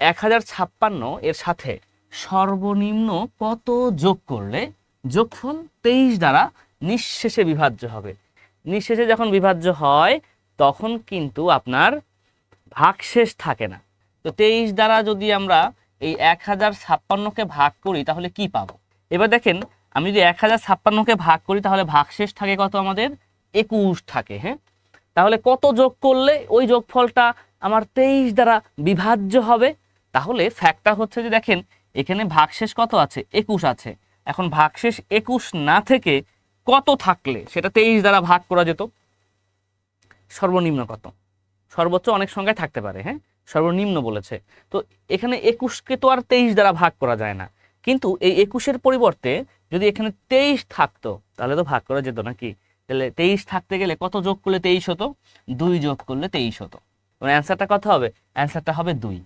এক হাজার ছাপ্পান্ন এর সাথে সর্বনিম্ন কত যোগ করলে যোগফল তেইশ দ্বারা নিঃশেষে বিভাজ্য হবে? নিঃশেষে যখন বিভাজ্য হয়, তখন কিন্তু আপনার ভাগশেষ থাকে না। তো তেইশ দ্বারা যদি আমরা এই এক হাজার ছাপ্পান্নকে ভাগ করি, তাহলে কি পাবো? এবার দেখেন, আমি যদি এক হাজার ছাপ্পান্নকে ভাগ করি, তাহলে ভাগশেষ থাকে কত আমাদের? একুশ থাকে হ্যাঁ? তাহলে কত যোগ করলে ওই যোগফলটা আমার তেইশ দ্বারা বিভাজ্য হবে? তাহলে ফ্যাক্টটা হচ্ছে যে দেখেন, এখানে ভাগশেষ কত আছে? একুশ আছে। এখন ভাগশেষ একুশ না থেকে কত থাকলে? সেটা তেইশ দ্বারা ভাগ করা যেত। সর্বনিম্ন কত? সর্বোচ্চ অনেক সংখ্যায় থাকতে পারে হ্যাঁ? সর্বনিম্ন বলেছে। তো এখানে একুশকে তো আর তেইশ দ্বারা ভাগ করা যায় না। কিন্তু এই একুশের পরিবর্তে যদি এখানে তেইশ থাকতো, তাহলে তো ভাগ করা যেত নাকি? তাহলে তেইশ থাকতে গেলে কত যোগ করলে তেইশ হতো? দুই যোগ করলে তেইশ হতো। অ্যান্সারটা কত হবে? অ্যান্সারটা হবে দুই।